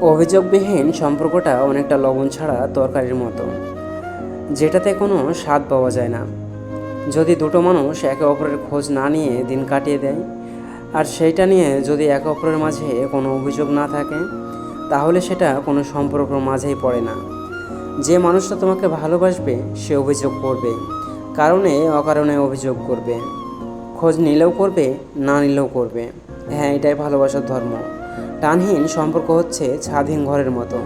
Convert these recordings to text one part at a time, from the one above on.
অভিযোগবিহীন সম্পর্কটা অনেকটা লবণ ছাড়া তরকারির মতো। যেটাতে কোনো স্বাদ পাওয়া যায় না। যদি দুটো মানুষ একে অপরের খোঁজ না নিয়ে দিন কাটিয়ে দেয়, আর সেইটা নিয়ে যদি একে অপরের মাঝে কোনো অভিযোগ না থাকে, তাহলে সেটা কোনো সম্পর্কের মাঝেই পড়ে না। যে মানুষটা তোমাকে ভালোবাসবে, সে অভিযোগ করবে। কারণে, অকারণে অভিযোগ করবে। খোঁজ নিলেও করবে, না নিলেও করবে। হ্যাঁ এটাই ভালোবাসার ধর্ম। টানহীন সম্পর্ক হচ্ছে স্বাধীন ঘরের মতো।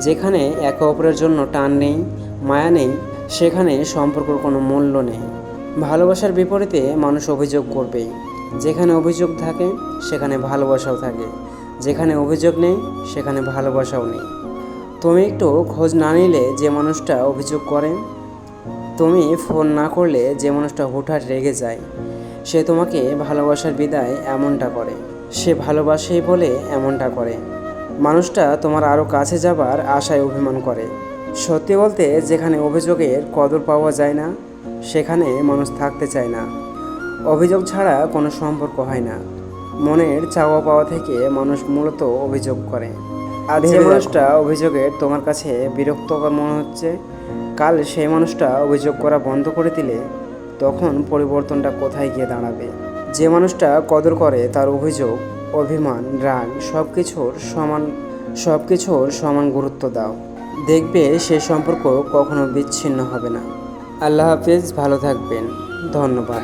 যেখানে একে অপরের জন্য টান নেই, মায়া নেই, সেখানে সম্পর্কের কোনো মূল্য নেই। ভালোবাসার বিপরীতে মানুষ অভিযোগ করবেই। যেখানে অভিযোগ থাকে, সেখানে ভালোবাসাও থাকে। যেখানে অভিযোগ নেই, সেখানে ভালোবাসাও নেই। তুমি একটু খোঁজ না নিলে যে মানুষটা অভিযোগ করে, তুমি ফোন না করলে যে মানুষটা হুটহাট রেগে যায়, সে তোমাকে ভালোবাসার বিদায় এমনটা করে। সে ভালোবাসেই বলে এমনটা করে। মানুষটা তোমার আরও কাছে যাবার আশায় অভিমান করে। সত্যি বলতে যেখানে অভিযোগের কদর পাওয়া যায় না সেখানে মানুষ থাকতে চায় না। অভিযোগ ছাড়া কোনো সম্পর্ক হয় না। মনের চাওয়া পাওয়া থেকে মানুষ মূলত অভিযোগ করে। আজ যে মানুষটা অভিযোগের তোমার কাছে বিরক্তকর মনে হচ্ছে কাল সেই মানুষটা অভিযোগ করা বন্ধ করে দিলে তখন পরিবর্তনটা কোথায় গিয়ে দাঁড়াবে? যে মানুষটা কদর করে, তার অভিযোগ, অভিমান, রাগ সব কিছুর সমান সব কিছুর সমান গুরুত্ব দাও। দেখবে সে সম্পর্ক কখনো বিচ্ছিন্ন হবে না। আল্লাহ হাফিজ, ভালো থাকবেন। ধন্যবাদ।